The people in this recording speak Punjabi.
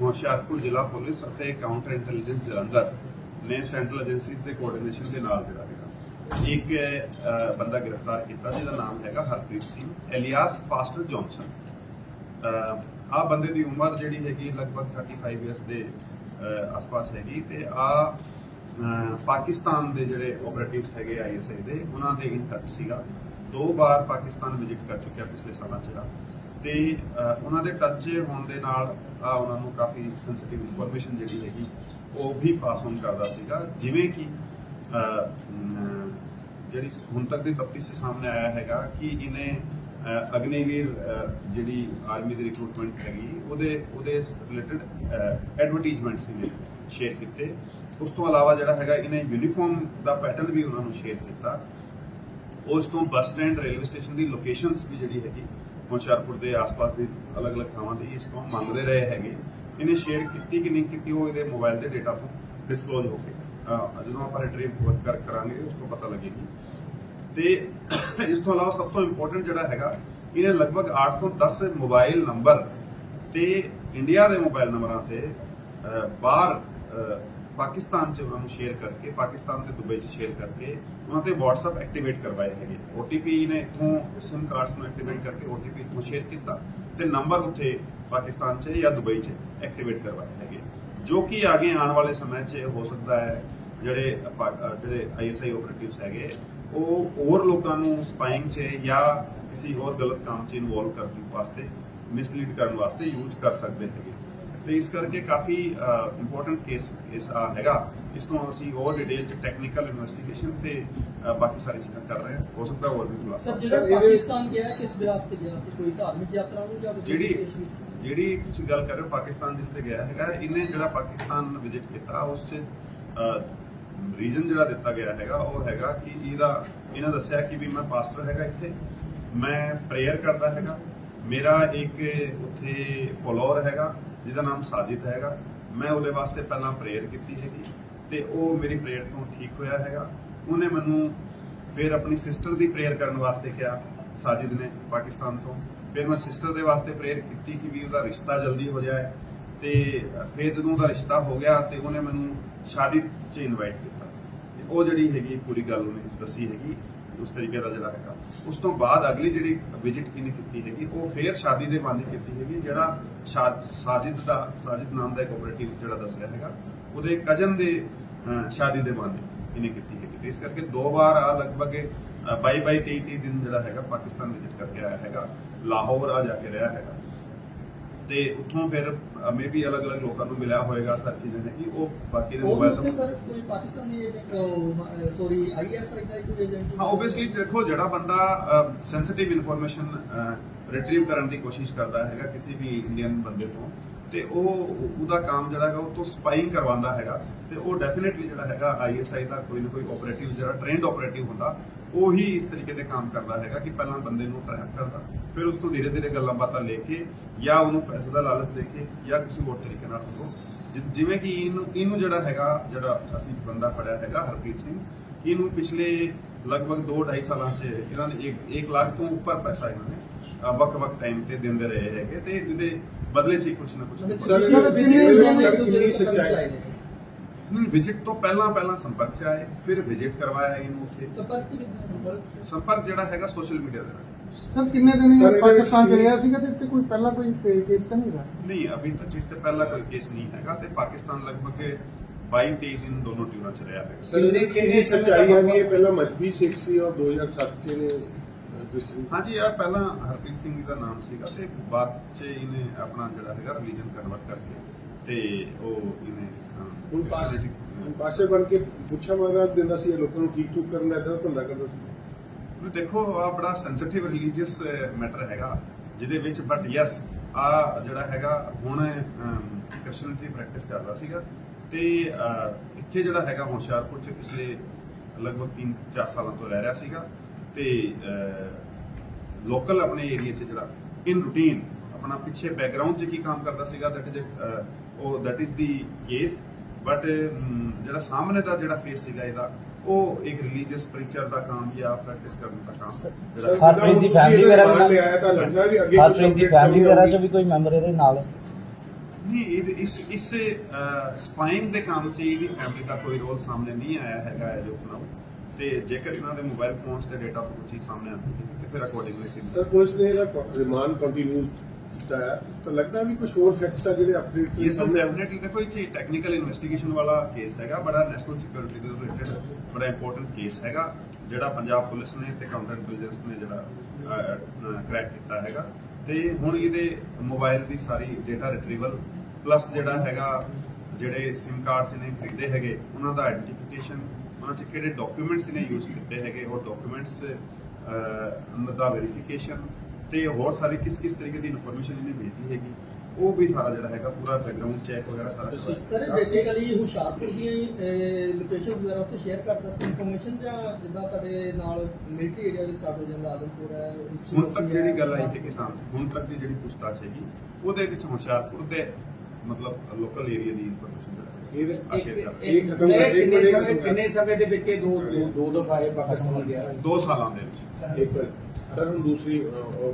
ਹੁਸ਼ਿਆਰਪੁਰ ਜ਼ਿਲ੍ਹਾ ਪੁਲਿਸ ਅਤੇ ਕਾਊਂਟਰ ਇੰਟੈਲੀਜੈਂਸ ਜਲੰਧਰ ਨੇ ਸੈਂਟਰਲ ਏਜੰਸੀਜ਼ ਦੇ ਕੋਆਰਡੀਨੇਸ਼ਨ ਦੇ ਨਾਲ ਜਿਹੜਾ ਹੈਗਾ, ਇੱਕ ਬੰਦਾ ਗ੍ਰਿਫਤਾਰ ਕੀਤਾ ਜਿਹਦਾ ਨਾਮ ਹੈਗਾ Harpreet Singh, alias pastor Johnson. ਆ ਬੰਦੇ ਦੀ ਉਮਰ ਜਿਹੜੀ ਹੈਗੀ ਲਗਭਗ 35 ਇਅਰਸ ਦੇ ਆਸ-ਪਾਸ ਹੈਗੀ ਤੇ ਆ ਪਾਕਿਸਤਾਨ ਦੇ ਜਿਹੜੇ ਆਪਰੇਟਿਵਸ ਹੈਗੇ ਆਈਐਸਆਈ ਦੇ, ਉਹਨਾਂ ਦੇ ਇਨ ਟੱਚ ਸੀਗਾ। ਦੋ ਵਾਰ ਪਾਕਿਸਤਾਨ ਵਿਜ਼ਿਟ ਕਰ ਚੁੱਕਿਆ ਪਿਛਲੇ ਸਾਲਾਂ 'ਚ। ਤੇ ਉਹਨਾਂ ਦੇ ਟੱਚ ਹੋਣ ਦੇ ਨਾਲ ਉਹਨਾਂ ਨੂੰ ਕਾਫੀ ਸੈਂਸਿਟਿਵ ਇਨਫੋਰਮੇਸ਼ਨ ਜਿਹੜੀ ਹੈਗੀ, ਉਹ ਵੀ ਪਾਸ ਔਨ ਕਰਦਾ ਸੀਗਾ। ਜਿਵੇਂ ਕਿ ਜਿਹੜੀ ਹੁਣ ਤੱਕ ਦੀ ਤਫਤੀਸ਼ ਸਾਹਮਣੇ ਆਇਆ ਹੈਗਾ ਕਿ ਇਹਨੇ ਅਗਨੀਵੀਰ ਜਿਹੜੀ ਆਰਮੀ ਦੀ ਰਿਕਰੂਟਮੈਂਟ ਹੈਗੀ, ਉਹਦੇ ਉਹਦੇ ਰਿਲੇਟਡ ਐਡਵਰਟਾਈਜ਼ਮੈਂਟਸ ਇਹਨੇ ਸ਼ੇਅਰ ਕੀਤੇ। ਉਸ ਤੋਂ ਇਲਾਵਾ ਜਿਹੜਾ ਹੈਗਾ, ਇਹਨੇ ਯੂਨੀਫਾਰਮ ਦਾ ਪੈਟਰਨ ਵੀ ਉਹਨਾਂ ਨੂੰ ਸ਼ੇਅਰ ਕੀਤਾ। ਉਸ ਤੋਂ ਬੱਸ ਸਟੈਂਡ ਰੇਲਵੇ ਸਟੇਸ਼ਨ ਦੀ ਲੋਕੇਸ਼ਨਸ ਵੀ ਜਿਹੜੀ ਹੈਗੀ ਹੁਸ਼ਿਆਰਪੁਰ ਦੇ ਆਸ-ਪਾਸ ਦੀ ਅਲੱਗ-ਅਲੱਗ ਥਾਵਾਂ ਦੀ ਇਸ ਤੋਂ ਮੰਗਦੇ ਰਹੇ ਹੈਗੇ। ਇਹਨੇ ਸ਼ੇਅਰ ਕੀਤੀ ਕਿ ਨਹੀਂ ਕੀਤੀ ਉਹ ਇਹਦੇ ਮੋਬਾਈਲ ਦੇ ਡਾਟਾ ਤੋਂ ਡਿਸਕਲੋਜ਼ ਹੋ ਕੇ। ਜਦੋਂ ਆਪਾਂ ਰਿਟਰੀਵ ਕਰ ਕਰਾਂਗੇ ਉਸ ਤੋਂ ਪਤਾ ਲੱਗੇਗੀ। ਤੇ ਇਸ ਤੋਂ ਇਲਾਵਾ ਸਭ ਤੋਂ ਇੰਪੋਰਟੈਂਟ ਜਿਹੜਾ ਹੈਗਾ ਇਹਨੇ ਲਗਭਗ 8 ਤੋਂ 10 ਮੋਬਾਈਲ ਨੰਬਰ ਤੇ ਇੰਡੀਆ ਦੇ ਮੋਬਾਈਲ ਨੰਬਰਾਂ ਤੇ ਅਹ, ਬਾਹਰ ਪਾਕਿਸਤਾਨ 'ਚ ਉਹਨਾਂ ਨੂੰ ਸ਼ੇਅਰ ਕਰਕੇ, ਪਾਕਿਸਤਾਨ ਤੇ ਦੁਬਈ 'ਚ ਸ਼ੇਅਰ ਕਰਕੇ ਉਹਨਾਂ ਤੇ WhatsApp ਐਕਟੀਵੇਟ ਕਰਵਾਏ ਹੈਗੇ। OTP ਨੇ ਇਥੋਂ SIM ਕਾਰਡਸ ਨੂੰ ਐਕਟੀਵੇਟ ਕਰਕੇ OTP ਇਥੋਂ ਸ਼ੇਅਰ ਕੀਤਾ ਤੇ ਨੰਬਰ ਉੱਥੇ ਪਾਕਿਸਤਾਨ 'ਚ ਜਾਂ ਦੁਬਈ 'ਚ ਐਕਟੀਵੇਟ ਕਰਵਾਏ ਹੈਗੇ। ਜੋ ਕਿ ਅੱਗੇ ਆਉਣ ਵਾਲੇ ਸਮੇਂ 'ਚ ਹੋ ਸਕਦਾ ਹੈ, ਜਿਹੜੇ ਜਿਹੜੇ ਆਈਐਸਆਈ ਆਪਰੇਟਿਵਸ ਹੈਗੇ, ਉਹ ਹੋਰ ਲੋਕਾਂ ਨੂੰ ਸਪਾਈਂਗ 'ਚ ਜਾਂ ਕਿਸੇ ਹੋਰ ਗਲਤ ਕੰਮ 'ਚ ਇਨਵੋਲਵ ਕਰਨ ਵਾਸਤੇ ਮਿਸਲੀਡ ਕਰਨ ਵਾਸਤੇ ਯੂਜ਼ ਕਰ ਸਕਦੇ ਹੈਗੇ। ਤੇ ਇਸ ਕਰਕੇ ਕਾਫੀ ਇੰਪੋਰਟੈਂਟ ਕੇਸ ਇਸ ਆ ਹੈਗਾ ਇਸ ਤੋਂ ਅਸੀਂ ਹੋਰ ਡਿਟੇਲ 'ਚ ਟੈਕਨੀਕਲ ਇਨਵੈਸਟੀਗੇਸ਼ਨ ਤੇ ਬਾਕੀ ਸਾਰੀ ਚੀਜ਼ਾਂ ਕਰ ਰਹੇ ਹਾਂ ਹੋ ਸਕਦਾ ਹੋਰ ਵੀ ਖੁਲਾਸਾ ਸਰ। ਜਿਹੜਾ ਪਾਕਿਸਤਾਨ ਗਿਆ ਕਿਸ ਬਿਰਾਤ ਤੇ ਗਿਆ ਸੀ ਕੋਈ ਧਾਰਮਿਕ ਯਾਤਰਾ ਨੂੰ ਜਾਂ ਜਿਹੜੀ? ਜਿਹੜੀ ਤੁਸੀਂ ਗੱਲ ਕਰ ਰਹੇ ਹੋ ਪਾਕਿਸਤਾਨ ਜਿਸ ਤੇ ਗਿਆ ਹੈਗਾ ਇਹਨੇ ਜਿਹੜਾ ਪਾਕਿਸਤਾਨ ਵਿਜ਼ਿਟ ਕੀਤਾ ਉਸ 'ਚ ਰੀਜ਼ਨ ਜਿਹੜਾ ਦਿੱਤਾ ਗਿਆ ਹੈਗਾ ਉਹ ਹੈਗਾ ਕਿ ਇਹਦਾ ਇਹਨਾਂ ਦੱਸਿਆ ਕਿ ਵੀ ਮੈਂ ਪਾਸਟਰ ਹੈਗਾ ਇੱਥੇ ਮੈਂ ਪ੍ਰੇਅਰ ਕਰਦਾ ਹੈਗਾ ਮੇਰਾ ਇੱਕ ਉੱਥੇ ਫੋਲੋਅਰ ਹੈਗਾ ਜਿਹਦਾ ਨਾਮ ਸਾਜਿਦ ਹੈਗਾ। ਮੈਂ ਉਹਦੇ ਵਾਸਤੇ ਪਹਿਲਾਂ ਪ੍ਰੇਅਰ ਕੀਤੀ ਹੈਗੀ। ਤੇ ਉਹ ਮੇਰੀ ਪ੍ਰੇਅਰ ਤੋਂ ਠੀਕ ਹੋਇਆ ਹੈਗਾ। ਉਹਨੇ ਮੈਨੂੰ ਫਿਰ ਆਪਣੀ ਸਿਸਟਰ ਦੀ ਪ੍ਰੇਅਰ ਕਰਨ ਵਾਸਤੇ ਕਿਹਾ, ਸਾਜਿਦ ਨੇ ਪਾਕਿਸਤਾਨ ਤੋਂ। ਫਿਰ ਮੈਂ ਸਿਸਟਰ ਦੇ ਵਾਸਤੇ ਪ੍ਰੇਅਰ ਕੀਤੀ ਕਿ ਵੀ ਉਹਦਾ ਰਿਸ਼ਤਾ ਜਲਦੀ ਹੋ ਜਾਏ। ਤੇ ਫਿਰ ਜਦੋਂ ਉਹਦਾ ਰਿਸ਼ਤਾ ਹੋ ਗਿਆ ਤੇ ਉਹਨੇ ਮੈਨੂੰ ਸ਼ਾਦੀ 'ਚ ਇਨਵਾਈਟ ਕੀਤਾ। ਤੇ ਉਹ ਜਿਹੜੀ ਹੈਗੀ ਪੂਰੀ ਗੱਲ ਉਹਨੇ ਦੱਸੀ ਹੈਗੀ ਉਸ ਤਰੀਕੇ ਦਾ ਜਿਹੜਾ ਹੈਗਾ। ਉਸ ਤੋਂ ਬਾਅਦ ਅਗਲੀ ਜਿਹੜੀ ਵਿਜ਼ਿਟ ਕਿਨੇ ਕੀਤੀ ਹੈਗੀ, ਉਹ ਫੇਰ ਸ਼ਾਦੀ ਦੇ ਬਾਰੇ ਕੀਤੀ ਹੈਗੀ, ਜਿਹੜਾ ਸਾਜਿਦ ਦਾ, ਸਾਜਿਦ ਨਾਮ ਦਾ ਇੱਕ ਆਪਰੇਟਿਵ ਜਿਹੜਾ ਦੱਸ ਰਿਹਾ ਹੈਗਾ, ਉਹਦੇ ਕਜ਼ਨ ਦੇ ਸ਼ਾਦੀ ਦੇ ਬਾਰੇ ਇਹਨੇ ਕੀਤੀ ਹੈਗੀ। ਤੇ ਇਸ ਕਰਕੇ ਦੋ ਵਾਰ ਆ ਲਗਭਗ 22 22 23 23 ਦਿਨ ਜਿਹੜਾ ਹੈਗਾ ਪਾਕਿਸਤਾਨ ਵਿਜ਼ਿਟ ਕਰਕੇ ਆਇਆ ਹੈਗਾ, ਲਾਹੌਰ ਆ ਜਾ ਕੇ ਰਿਹਾ ਹੈਗਾ। ਤੇ ਉੱਥੋਂ ਫਿਰ ਮੇਬੀ ਅਲੱਗ-ਅਲੱਗ ਲੋਕਾਂ ਨੂੰ ਮਿਲਿਆ ਹੋਏਗਾ ਸਰ ਚੀਜ਼ਾਂ ਹੈ ਕਿ ਉਹ ਬਾਕੀ ਦੇ ਮੋਬਾਈਲ ਤੋਂ ਸਰ ਕੋਈ ਪਾਕਿਸਤਾਨੀ ਏਜੰਟ ਸੌਰੀ ਆਈਐਸਆਈ ਦਾ ਕੋਈ ਏਜੰਟ ਹਾਂ ਓਬਵੀਅਸਲੀ ਦੇਖੋ ਜਿਹੜਾ ਬੰਦਾ ਸੈਂਸਿਟਿਵ ਇਨਫੋਰਮੇਸ਼ਨ ਰਿਟਰੀਵ ਕਰਨ ਦੀ ਕੋਸ਼ਿਸ਼ ਕਰਦਾ ਹੈਗਾ ਕਿਸੇ ਵੀ ਇੰਡੀਅਨ ਬੰਦੇ ਤੋਂ ਤੇ ਉਹ ਉਹਦਾ ਕੰਮ ਜਿਹੜਾ ਹੈਗਾ ਉਹ ਤੋਂ ਸਪਾਈਂਗ ਕਰਵਾਉਂਦਾ ਹੈਗਾ ਤੇ ਉਹ ਡੈਫੀਨਿਟਲੀ ਜਿਹੜਾ ਹੈਗਾ ਆਈਐਸਆਈ ਦਾ ਕੋਈ ਨਾ ਕੋਈ ਆਪਰੇਟਿਵ ਜਿਹੜਾ ਟ੍ਰੇਨਡ ਆਪਰੇਟਿਵ ਹੁੰਦਾ ਉਹੀ ਇਸ ਤਰੀਕੇ ਦੇ ਕੰਮ ਕਰਦਾ ਹੈਗਾ ਕਿ ਪਹਿਲਾਂ ਬੰਦੇ ਨੂੰ ਟਰੈਕ ਕਰਦਾ ਫਿਰ ਉਸ ਤੋਂ ਧੀਰੇ ਧੀਰੇ ਗੱਲਾਂ ਬਾਤਾਂ ਲੈ ਕੇ ਜਾਂ ਉਹਨੂੰ ਪੈਸੇ ਦਾ ਲਾਲਚ ਦੇ ਕੇ ਜਾਂ ਕਿਸੇ ਹੋਰ ਤਰੀਕੇ ਨਾਲ ਜਿ- ਜਿਵੇਂ ਕਿ ਇਹਨੂੰ ਇਹਨੂੰ ਜਿਹੜਾ ਹੈਗਾ ਜਿਹੜਾ ਅਸੀਂ ਬੰਦਾ ਫੜਿਆ ਹੈਗਾ ਹਰਪ੍ਰੀਤ ਸਿੰਘ ਇਹਨੂੰ ਪਿਛਲੇ ਲਗਭਗ 2.5 ਸਾਲਾਂ 'ਚ ਇਹਨਾਂ ਨੇ 1 ਲੱਖ ਤੋਂ ਉੱਪਰ ਪੈਸਾ ਇਹਨਾਂ ਨੇ ਵੱਖ-ਵੱਖ ਟਾਈਮ ਤੇ ਦਿੰਦੇ ਰਹੇ ਹੈਗੇ ਤੇ ਇਹਦੇ ਬਦਲੇ 'ਚ ਕੁਝ ਨਾ ਕੁਝ ਸੱਚਾਈ? ਨੇ? ਵਿਜ਼ਿਟ ਤੋਂ ਪਹਿਲਾਂ ਪਹਿਲਾਂ ਸੰਪਰਕ 'ਚ ਆਏ ਫਿਰ ਵਿਜ਼ਿਟ ਕਰਵਾਇਆ ਇਹਨੂੰ ਉੱਥੇ। ਸੰਪਰਕ ਚ ਸੰਪਰਕ ਸੰਪਰਕ ਜਿਹੜਾ ਹੈਗਾ ਸੋਸ਼ਲ ਮੀਡੀਆ ਦੇ ਨਾਲ। ਸਰ ਕਿੰਨੇ ਦਿਨ ਇਹ ਪਾਕਿਸਤਾਨ ਚ ਰਿਹਾ ਸੀਗਾ ਤੇ ਇੱਥੇ ਕੋਈ ਪਹਿਲਾਂ ਕੋਈ ਕੇਸ ਤਾਂ ਨਹੀਂ ਹੈਗਾ ਨਹੀਂ ਅਭੀ ਤੱਕ ਇੱਥੇ ਪਹਿਲਾ ਕੋਈ ਕੇਸ ਨਹੀਂ ਹੈਗਾ ਤੇ ਪਾਕਿਸਤਾਨ ਲਗਭਗ 22-23 ਦਿਨ ਦੋਨੋਂ ਟੀਮਾਂ 'ਚ ਰਿਹਾ ਹੈਗਾ। ਸਰ ਇਹਦੀ ਕਿੰਨੀ ਸੱਚਾਈ ਹੈ ਕਿ ਇਹ ਪਹਿਲਾਂ ਮਜਬੀ ਸਿੱਖ ਸੀ ਔਰ 2007 ਚ ਇਹਨੇ ਕ੍ਰਿਸਚਨ ਹਾਂਜੀ ਇਹ ਪਹਿਲਾਂ ਹਰਪ੍ਰੀਤ ਸਿੰਘ ਜੀ ਦਾ ਨਾਮ ਸੀਗਾ ਤੇ ਬਾਅਦ 'ਚ ਇਹਨੇ ਆਪਣਾ ਜਿਹੜਾ ਹੈਗਾ ਰਿਲੀਜਨ ਕਨਵਰਟ ਕਰਕੇ ਤੇ ਉਹ ਇਹਨੇ ਹੁਣ ਪਾਸ- ਹੁਣ ਪਾਸੇ ਬਣ ਕੇ ਪੁੱਛਾ ਮਾਰਾ ਦਿੰਦਾ ਸੀ ਇਹ ਲੋਕਾਂ ਨੂੰ ਠੀਕ ਠੂਕ ਕਰਨ ਦਾ ਏਦਾਂ ਦਾ ਧੰਦਾ ਕਰਦਾ ਸੀ। ਨੂੰ ਦੇਖੋ ਆ ਬੜਾ ਸੈਂਸਿਟਿਵ ਰਿਲੀਜੀਅਸ ਮੈਟਰ ਹੈਗਾ ਜਿਹਦੇ ਵਿੱਚ ਬਟ ਯੈਸ ਆ ਜਿਹੜਾ ਹੈਗਾ ਹੁਣ ਕ੍ਰਿਸਚੀਅਨਿਟੀ ਪ੍ਰੈਕਟਿਸ ਕਰਦਾ ਸੀਗਾ। ਤੇ ਅਹ, ਇੱਥੇ ਜਿਹੜਾ ਹੈਗਾ ਹੁਸ਼ਿਆਰਪੁਰ ਚ ਪਿਛਲੇ ਲਗਭਗ 3-4 ਸਾਲਾਂ ਤੋਂ ਰਹਿ ਰਿਹਾ ਸੀਗਾ। ਤੇ ਲੋਕਲ ਆਪਣੇ ਏਰੀਆ 'ਚ ਜਿਹੜਾ ਇਨ ਰੂਟੀਨ ਆਪਣਾ ਪਿੱਛੇ ਬੈਕਗ੍ਰਾਉਂਡ 'ਚ ਕੀ ਕੰਮ ਕਰਦਾ ਸੀਗਾ ਦੈਟ ਇਜ਼ ਉਹ that is the case but ਜਿਹੜਾ ਸਾਹਮਣੇ ਦਾ ਜਿਹੜਾ ਫੇਸ ਸੀਗਾ ਇਹਦਾ ਉਹ ਇੱਕ ਰਿਲੀਜੀਅਸ ਪ੍ਰੀਚਰ ਦਾ ਕੰਮ ਜਾਂ ਪ੍ਰੈਕਟਿਸ ਕਰਨ ਦਾ ਕੰਮ ਜਿਹੜਾ ਹਰਪ੍ਰੀਤ ਦੀ ਇਹਦਾ ਵਗੈਰਾ ਨਾਲ- ਲਿਆਇਆ ਤਾਂ ਲੱਗਦਾ ਵੀ ਅੱਗੇ ਹਰਪ੍ਰੀਤ ਦੀ ਫੈਮਿਲੀ ਵਗੈਰਾ ਚ ਵੀ ਕੋਈ ਮੈਂਬਰ ਇਹਦੇ ਨਾਲ ਹੈ? ਨਹੀਂ ਇਹ- ਇਸ ਇਸ ਸਪਾਈਨ ਦੇ ਕੰਮ 'ਚ ਇਹਦੀ ਫੈਮਿਲੀ ਦਾ ਕੋਈ ਰੋਲ ਸਾਹਮਣੇ ਨਹੀਂ ਆਇਆ ਹੈਗਾ ਐਜ ਆਫ ਨਾਓ ਤੇ ਜੇਕਰ ਇਹਨਾਂ ਦੇ ਮੋਬਾਈਲ ਫੋਨਸ ਤੇ ਡਾਟਾ ਤੋਂ ਕੁਝ ਸਾਹਮਣੇ ਆਉਂਦੀ ਹੈ ਤੇ ਫਿਰ ਅਕੋਰਡਿੰਗਲੀ ਸੀ ਸਰ ਪੁਲਿਸ ਨੇ ਇਹਦਾ ਰਿਮਾਂਡ ਕੰਟੀਨਿਊ ਕੀਤਾ ਹੈ ਤਾਂ ਲੱਗਦਾ ਵੀ ਕੁਝ ਹੋਰ ਫੈਕਟਸ ਆ ਜਿਹੜੇ ਅਪਡੇਟਸ ਇਸ ਇਜ਼ ਡੈਫੀਨਿਟਲੀ ਦੇਖੋ ਇਹ ਟੈਕਨੀਕਲ ਇਨਵੈਸਟੀਗੇਸ਼ਨ ਵਾਲਾ ਕੇਸ ਹੈਗਾ ਬੜਾ ਨੈਸ਼ਨਲ ਸਿਕਿਉਰਿਟੀ ਦੇ ਰਿਲੇਟਡ ਬੜਾ ਇੰਪੋਰਟੈਂਟ ਕੇਸ ਹੈਗਾ ਜਿਹੜਾ ਪੰਜਾਬ ਪੁਲਿਸ ਨੇ ਤੇ ਕਾਊਂਟਰ ਇੰਟੈਲੀਜੈਂਸ ਨੇ ਜਿਹੜਾ ਕ੍ਰੈਕ ਕੀਤਾ ਹੈਗਾ। ਤੇ ਹੁਣ ਇਹਦੇ ਮੋਬਾਈਲ ਦੀ ਸਾਰੀ ਡਾਟਾ ਰਿਟਰੀਵਲ ਪਲੱਸ ਜਿਹੜਾ ਹੈਗਾ ਜਿਹੜੇ SIM ਕਾਰਡਸ ਇਹਨੇ ਖਰੀਦੇ ਹੈਗੇ ਉਹਨਾਂ ਦਾ ਆਇਡੈਂਟੀਫਿਕੇਸ਼ਨ ਉਹਨਾਂ 'ਚ ਕਿਹੜੇ ਡਾਕੂਮੈਂਟਸ ਇਹਨੇ ਯੂਜ਼ ਕੀਤੇ ਹੈਗੇ ਉਹ ਡਾਕੂਮੈਂਟਸ ਦਾ ਵੈਰੀਫਿਕੇਸ਼ਨ ਤੇ ਹੋਰ ਸਾਰੀ ਕਿਸ ਕਿਸ ਤਰੀਕੇ ਦੀ ਇਨਫੋਰਮੇਸ਼ਨ ਇਹਨੇ ਭੇਜੀ ਹੈਗੀ ਉਹ ਵੀ ਸਾਰਾ ਜਿਹੜਾ ਹੈਗਾ ਪੂਰਾ ਬੈਕਗ੍ਰਾਉਂਡ ਚੈੱਕ ਵਗੈਰਾ ਸਾਰਾ ਕਰਵਾਇਆ। ਸਰ ਇਹ ਬੇਸਿਕਲੀ ਹੁਸ਼ਿਆਰਪੁਰ ਦੀਆਂ ਲੋਕੇਸ਼ਨਸ ਵਗੈਰਾ ਉੱਥੇ ਸ਼ੇਅਰ ਕਰਦਾ ਸੀ ਇਨਫੋਰਮੇਸ਼ਨ ਜਾਂ ਜਿੱਦਾਂ ਸਾਡੇ ਨਾਲ ਮਿਲਟਰੀ ਏਰੀਆ ਵੀ ਸਟਾਰਟ ਹੋ ਜਾਂਦਾ ਆਦਮਪੁਰ ਹੈ ਹੁਣ ਤੱਕ ਜਿਹੜੀ ਗੱਲ ਆਈ ਹੈ ਕਿਸਾਨ ਹੁਣ ਤੱਕ ਦੀ ਜਿਹੜੀ ਪੁੱਛਤਾਛ ਹੈਗੀ ਉਹਦੇ ਵਿੱਚ ਹੁਸ਼ਿਆਰਪੁਰ ਦੇ ਮਤਲਬ ਲੋਕਲ ਏਰੀਆ ਦੀ ਇਨਫੋਰਮੇਸ਼ਨ ਇਹ ਖਤਮ ਕਿੰਨੇ ਸਮੇਂ ਕਿੰਨੇ ਸਮੇਂ ਦੇ ਵਿੱਚ ਇਹ ਦੋ ਦੋ- ਦੋ ਦਫਾ ਇਹ ਹੋ ਗਿਆ। ਦੋ ਸਾਲਾਂ ਦੇ ਵਿੱਚ। ਇੱਕ ਸਰ ਹੁਣ ਦੂਸਰੀ ਅਹ, ਅਹ,